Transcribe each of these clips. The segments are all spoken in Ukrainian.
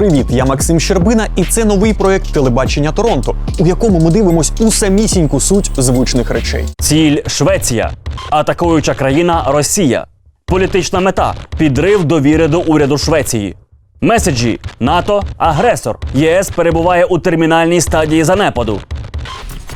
Привіт, я Максим Щербина, і це новий проект телебачення Торонто, у якому ми дивимось у самісіньку суть звичних речей. Ціль Швеція, атакуюча країна Росія. Політична мета підрив довіри до уряду Швеції. Меседжі НАТО агресор. ЄС перебуває у термінальній стадії занепаду.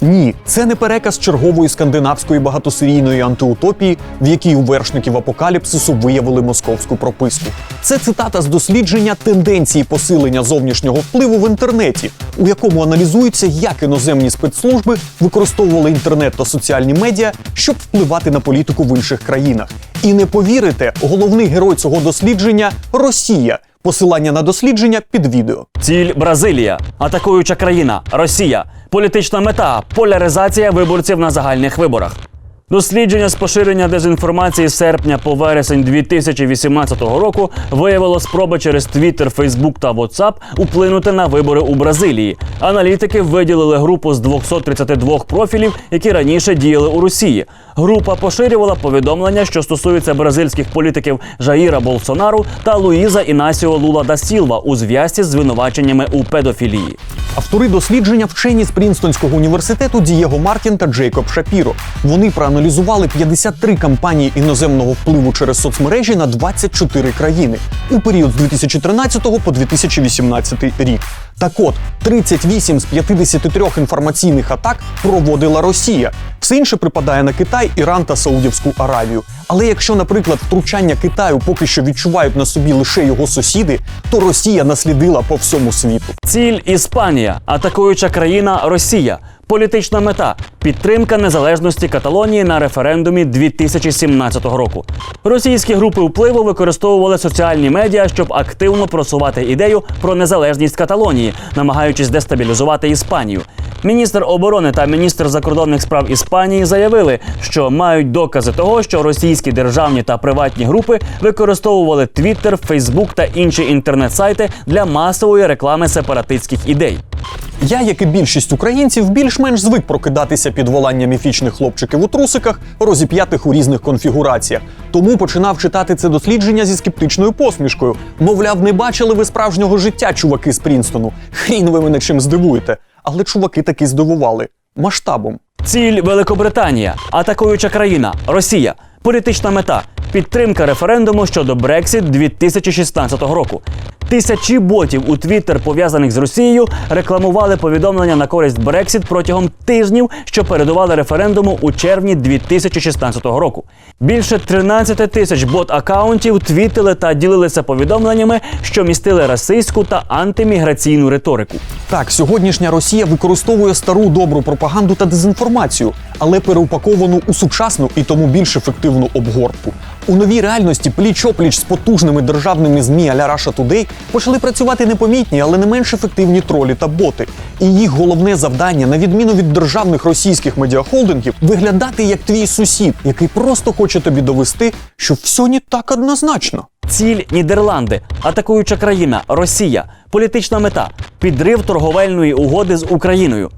Ні, це не переказ чергової скандинавської багатосерійної антиутопії, в якій у вершників апокаліпсису виявили московську прописку. Це цитата з дослідження тенденції посилення зовнішнього впливу в інтернеті, у якому аналізується, як іноземні спецслужби використовували інтернет та соціальні медіа, щоб впливати на політику в інших країнах. І не повірите, головний герой цього дослідження Росія. Посилання на дослідження під відео. Ціль Бразилія, атакуюча країна Росія. Політична мета поляризація виборців на загальних виборах. Дослідження з поширення дезінформації з серпня по вересень 2018 року виявило спроби через Twitter, Facebook та WhatsApp вплинути на вибори у Бразилії. Аналітики виділили групу з 232 профілів, які раніше діяли у Росії. Група поширювала повідомлення, що стосуються бразильських політиків Жаїра Болсонару та Луїза Інасіо Лула да Сілва у зв'язці з звинуваченнями у педофілії. Автори дослідження вчені з Прінстонського університету Дієго Мартін та Джейкоб Шапіро. Вони проаналізували 53 кампанії іноземного впливу через соцмережі на 24 країни у період з 2013 по 2018 рік. Так от, 38 з 53 інформаційних атак проводила Росія. Все інше припадає на Китай, Іран та Саудівську Аравію. Але якщо, наприклад, втручання Китаю поки що відчувають на собі лише його сусіди, то Росія наслідила по всьому світу. Ціль Іспанія, атакуюча країна Росія. Політична мета підтримка незалежності Каталонії на референдумі 2017 року. Російські групи впливу використовували соціальні медіа, щоб активно просувати ідею про незалежність Каталонії, намагаючись дестабілізувати Іспанію. Міністр оборони та міністр закордонних справ Іспанії заявили, що мають докази того, що російські державні та приватні групи використовували Twitter, Facebook та інші інтернет-сайти для масової реклами сепаратистських ідей. Я, як і більшість українців, більш-менш звик прокидатися під волання міфічних хлопчиків у трусиках, розіп'ятих у різних конфігураціях. Тому починав читати це дослідження зі скептичною посмішкою. Мовляв, не бачили ви справжнього життя, чуваки з Прінстону. Хрін ви мене чим здивуєте. Але чуваки таки здивували масштабом. Ціль Великобританія, атакуюча країна Росія. Політична мета підтримка референдуму щодо Брексіт 2016 року. Тисячі ботів у Твіттер, пов'язаних з Росією, рекламували повідомлення на користь Брексіт протягом тижнів, що передували референдуму у червні 2016 року. Більше 13 тисяч бот-акаунтів твітили та ділилися повідомленнями, що містили расистську та антиміграційну риторику. Так, сьогоднішня Росія використовує стару добру пропаганду та дезінформацію, але переупаковану у сучасну і тому більш ефективну обгортку. У новій реальності пліч-опліч з потужними державними змі а-ля Russia Today почали працювати непомітні, але не менш ефективні тролі та боти. І їх головне завдання, на відміну від державних російських медіахолдингів, виглядати як твій сусід, який просто хоче тобі довести, що все не так однозначно. Ціль Нідерланди, атакуюча країна Росія, політична мета підрив торговельної угоди з Україною.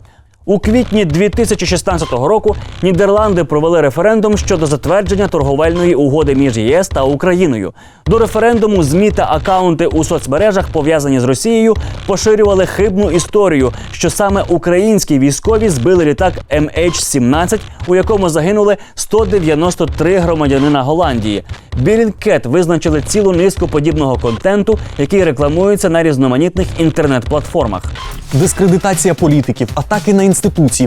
У квітні 2016 року Нідерланди провели референдум щодо затвердження торговельної угоди між ЄС та Україною. До референдуму ЗМІ та акаунти у соцмережах, пов'язані з Росією, поширювали хибну історію, що саме українські військові збили літак MH17, у якому загинули 193 громадянина Голландії. Бірінкет визначили цілу низку подібного контенту, який рекламується на різноманітних інтернет-платформах. Дискредитація політиків, атаки на інституції,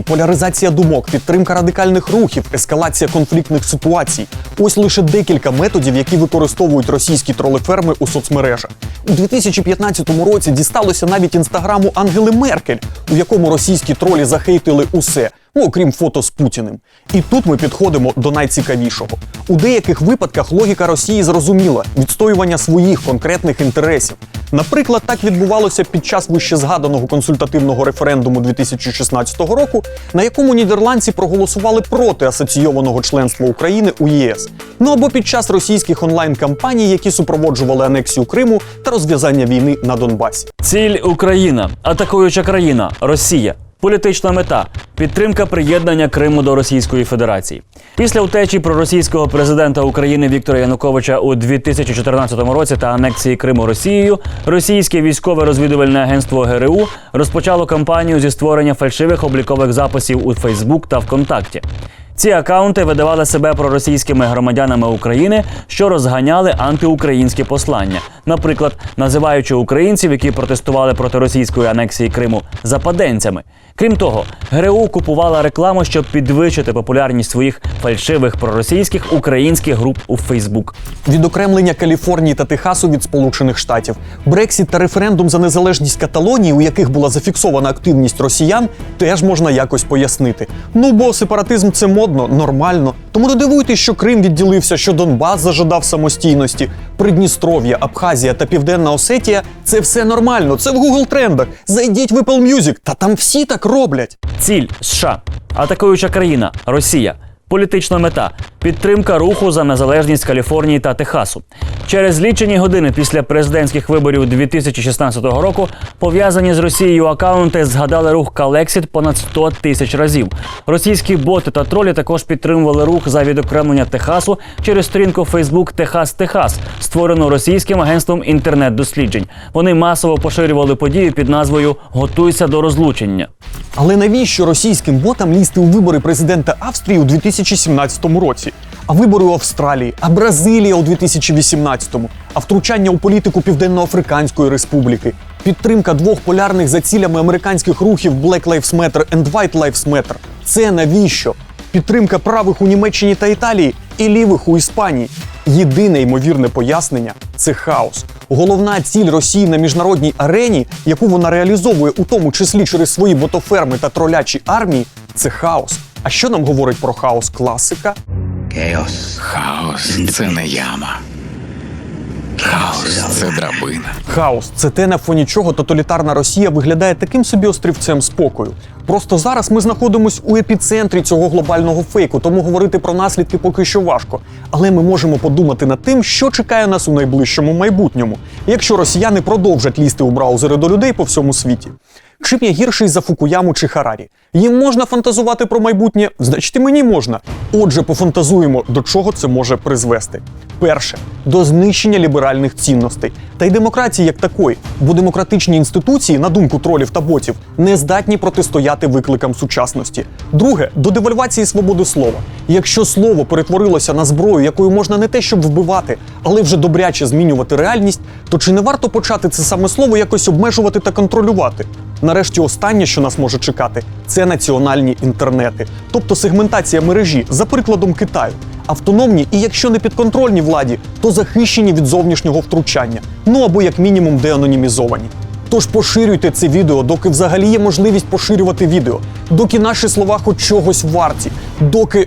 поляризація думок, підтримка радикальних рухів, ескалація конфліктних ситуацій. Ось лише декілька методів, які використовують російські тролеферми у соцмережах. У 2015 році дісталося навіть інстаграму Ангели Меркель, у якому російські тролі захейтили усе. Ну, окрім фото з Путіним. І тут ми підходимо до найцікавішого. У деяких випадках логіка Росії зрозуміла відстоювання своїх конкретних інтересів. Наприклад, так відбувалося під час вищезгаданого консультативного референдуму 2016 року, на якому нідерландці проголосували проти асоційованого членства України у ЄС. Ну або під час російських онлайн-кампаній, які супроводжували анексію Криму та розв'язання війни на Донбасі. Ціль Україна, атакуюча країна Росія. Політична мета підтримка приєднання Криму до Російської Федерації. Після утечі проросійського президента України Віктора Януковича у 2014 році та анексії Криму Росією, російське військове розвідувальне агентство ГРУ розпочало кампанію зі створення фальшивих облікових записів у Фейсбук та ВКонтакті. Ці акаунти видавали себе проросійськими громадянами України, що розганяли антиукраїнські послання, наприклад, називаючи українців, які протестували проти російської анексії Криму, западенцями. Крім того, ГРУ купувала рекламу, щоб підвищити популярність своїх фальшивих проросійських українських груп у Фейсбук. Відокремлення Каліфорнії та Техасу від Сполучених Штатів, Брексіт та референдум за незалежність Каталонії, у яких була зафіксована активність росіян, теж можна якось пояснити. Ну бо сепаратизм це модно, нормально. Тому не дивуйтесь, що Крим відділився, що Донбас зажадав самостійності, Придністров'я, Абхазія та Південна Осетія це все нормально. Це в Google трендах. Зайдіть в Apple Music, та там всі так роблять. Ціль США, атакуюча країна Росія. Політична мета підтримка руху за незалежність Каліфорнії та Техасу. Через лічені години після президентських виборів 2016 року пов'язані з Росією акаунти згадали рух Калексіт понад 100 тисяч разів. Російські боти та тролі також підтримували рух за відокремлення Техасу через сторінку Facebook Техас Техас, створену російським агентством інтернет-досліджень. Вони масово поширювали подію під назвою Готуйся до розлучення. Але навіщо російським ботам лізти у вибори президента Австрії у 2017 році? А вибори у Австралії, а Бразилія у 2018-му, а втручання у політику Південно-Африканської Республіки, підтримка двох полярних за цілями американських рухів Black Lives Matter and White Lives Matter. Це навіщо? Підтримка правих у Німеччині та Італії і лівих у Іспанії. Єдине ймовірне пояснення це хаос. Головна ціль Росії на міжнародній арені, яку вона реалізовує, у тому числі через свої ботоферми та тролячі армії, це хаос. А що нам говорить про хаос класика? Хаос це не яма. Хаос це драбина. Хаос це те, на фоні чого тоталітарна Росія виглядає таким собі острівцем спокою. Просто зараз ми знаходимося у епіцентрі цього глобального фейку, тому говорити про наслідки поки що важко. Але ми можемо подумати над тим, що чекає нас у найближчому майбутньому, якщо росіяни продовжать лізти у браузери до людей по всьому світі. Чим я гірший за Фукуяму чи Харарі? Їм можна фантазувати про майбутнє, значить і мені можна. Отже, пофантазуємо, до чого це може призвести. Перше до знищення ліберальних цінностей та й демократії як такої, бо демократичні інституції, на думку тролів та ботів, не здатні протистояти викликам сучасності. Друге до девальвації свободи слова. Якщо слово перетворилося на зброю, якою можна не те, щоб вбивати, але вже добряче змінювати реальність, то чи не варто почати це саме слово якось обмежувати та контролювати? Нарешті, останнє, що нас може чекати, це національні інтернети, тобто сегментація мережі, за прикладом Китаю. Автономні і якщо не підконтрольні владі, то захищені від зовнішнього втручання, ну або як мінімум деанонімізовані. Тож поширюйте це відео, доки взагалі є можливість поширювати відео, доки наші слова хоч чогось варті, доки